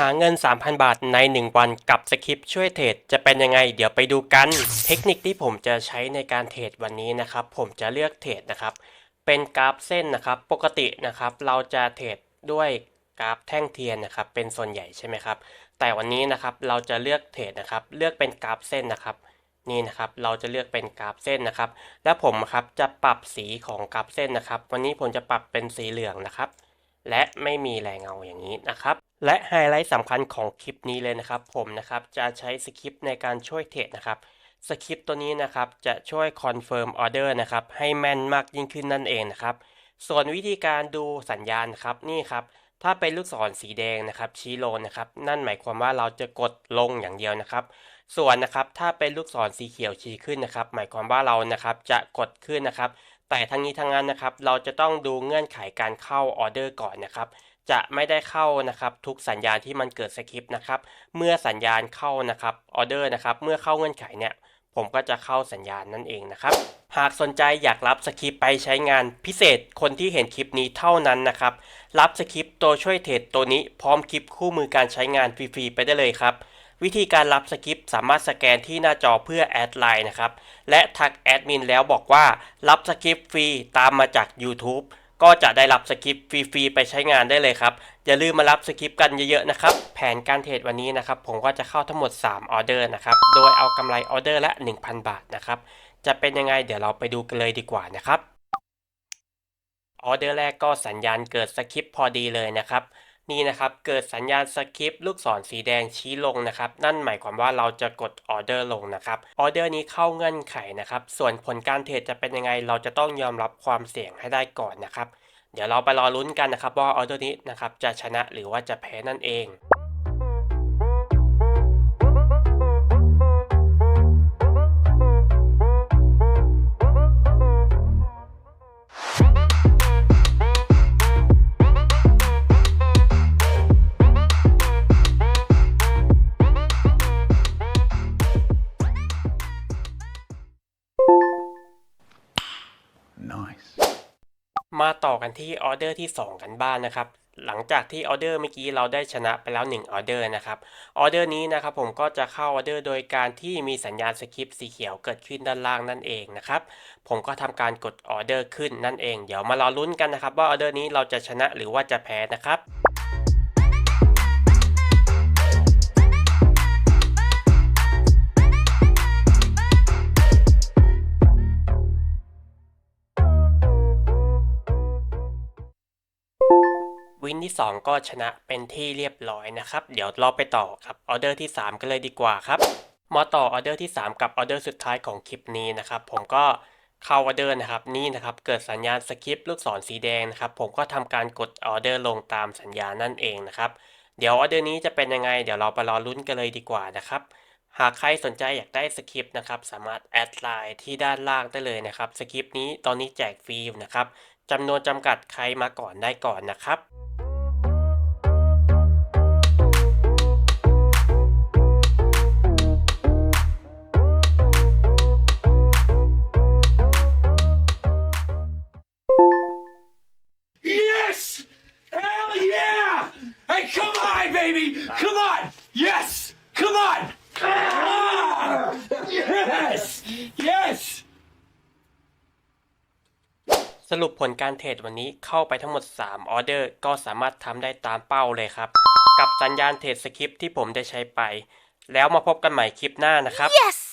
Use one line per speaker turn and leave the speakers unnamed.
หาเงิน 3,000 บาทใน 1 วันกับสคริปช่วยเทรดจะเป็นยังไง เดี๋ยวไปดูกัน เทคนิคที่ผมจะใช้ในการเทรดวันนี้นะครับ ผมจะเลือกเทรดนะครับ เป็นกราฟเส้นนะครับ ปกตินะครับ เราจะเทรดด้วยกราฟแท่งเทียนนะครับ เป็นส่วนใหญ่ใช่ไหมครับ แต่วันนี้นะครับเราจะเลือกเทรดนะครับ เลือกเป็นกราฟเส้นนะครับ นี่นะครับ เราจะเลือกเป็นกราฟเส้นนะครับ และผมครับจะปรับสีของกราฟเส้นนะครับ วันนี้ผมจะปรับเป็นสีเหลืองนะครับ และไม่มีแรงเงาอย่างนี้นะครับและไฮไลท์สำคัญของคลิปนี้เลยนะครับ ผมนะครับจะใช้สคริปต์ในการช่วยเทรดนะครับสคริปต์ตัวนี้นะครับจะช่วยคอนเฟิร์มออเดอร์นะครับให้แม่นมากยิ่งขึ้นนั่นเองนะครับส่วนวิธีการดูสัญญาณครับนี่ครับถ้าเป็นลูกศรสีแดงนะครับชี้ลงนะครับนั่นหมายความว่าเราจะกดลงอย่างเดียวนะครับ ส่วนนะครับถ้าเป็นลูกศรสีเขียวชี้ขึ้นนะครับ หมายความว่าเรานะครับจะกดขึ้นนะครับ แต่ทั้งนี้ทั้งนั้นนะครับ เราจะต้องดูเงื่อนไขการเข้าออเดอร์ก่อนนะครับ จะไม่ได้เข้านะครับ ทุกสัญญาณที่มันเกิดสคริปต์นะครับ เมื่อสัญญาณเข้านะครับออเดอร์นะครับ เมื่อเข้าเงื่อนไขเนี่ยผมก็จะเข้าสัญญาณนั่นเองนะครับ หากสนใจอยากรับสคริปต์ไปใช้งานพิเศษคนที่เห็นคลิปนี้เท่านั้นนะครับ รับสคริปต์ตัวช่วยเทรดตัวนี้พร้อมคลิปคู่มือการใช้งานฟรีๆไปได้เลยครับ วิธีการรับสคริปต์สามารถสแกนที่หน้าจอเพื่อแอดไลน์นะครับ และทักแอดมินแล้วบอกว่ารับสคริปต์ฟรีตามมาจาก YouTube ก็จะได้รับสคริปต์ฟรีๆไปใช้งานได้เลยครับ อย่าลืมมารับสคริปต์กันเยอะๆนะครับ แผนการเทรดวันนี้นะครับ ผมก็จะเข้าทั้งหมด 3 ออเดอร์นะครับ โดยเอากำไรออเดอร์ละ 1,000 บาทนะครับ จะเป็นยังไงเดี๋ยวเราไปดูกันเลยดีกว่านะครับ ออเดอร์แรกก็สัญญาณเกิดสคริปต์พอดีเลยนะครับ นี่นะครับเกิดสัญญาณสคริปต์ลูกศรสีแดงชี้ลงนะครับนั่นหมายความว่าเราจะกดออเดอร์ลงนะครับออเดอร์นี้เข้าเงื่อนไขนะครับส่วนผลการเทรดจะเป็นยังไง เราจะต้องยอมรับความเสี่ยงให้ได้ก่อนนะครับเดี๋ยวเราไปรอลุ้นกันนะครับว่าออเดอร์นี้นะครับจะชนะหรือว่าจะแพ้นั่นเอง มาต่อกันที่ออเดอร์ที่ 2 กันบ้างนนะครับ หลังจากที่ออเดอร์เมื่อกี้เราได้ชนะไปแล้ว1ออเดอร์นะครับออเดอร์นี้นะครับผมก็จะเข้าออเดอร์โดยการที่มีสัญญาณสคริปต์สีเขียวเกิดขึ้นด้านล่างนั่นเองนะครับผมก็ทำการกดออเดอร์ขึ้นนั่นเอง เดี๋ยวมารอลุ้นกันนะครับ ว่าออเดอร์นี้เราจะชนะหรือว่าจะแพ้นะครับ วินที่ 2 ก็ชนะเป็นที่เรียบร้อยนะครับ เดี๋ยวเราไปต่อกับออเดอร์ที่ 3 กันเลยดีกว่าครับ มาต่อออเดอร์ที่ 3 กับออเดอร์สุดท้ายของคลิปนี้นะครับ ผมก็เข้าออเดอร์นะครับนี่นะครับเกิดสัญญาณสคริปต์ลูกศรสีแดงนะครับผมก็ทำการกดออเดอร์ลงตามสัญญาณนั่นเองนะครับเดี๋ยวออเดอร์นี้จะเป็นยังไง เดี๋ยวเราไปรอลุ้นกันเลยดีกว่านะครับหากใครสนใจอยากได้สคริปต์นะครับสามารถแอดไลน์ที่ด้านล่างได้เลยนะครับสคริปต์นี้ตอนนี้แจกฟรีอยู่นะครับจำนวนจำกัดใครมาก่อนได้ก่อนนะครับ
Yes! Yes!
สรุปผลการเทรดวันนี้เข้าไปทั้งหมด 3 ออเดอร์ ก็สามารถทำได้ตามเป้าเลยครับ กับสัญญาณเทรดสคริปต์ที่ผมได้ใช้ไป แล้วมาพบกันใหม่คลิปหน้านะครับ
Yes!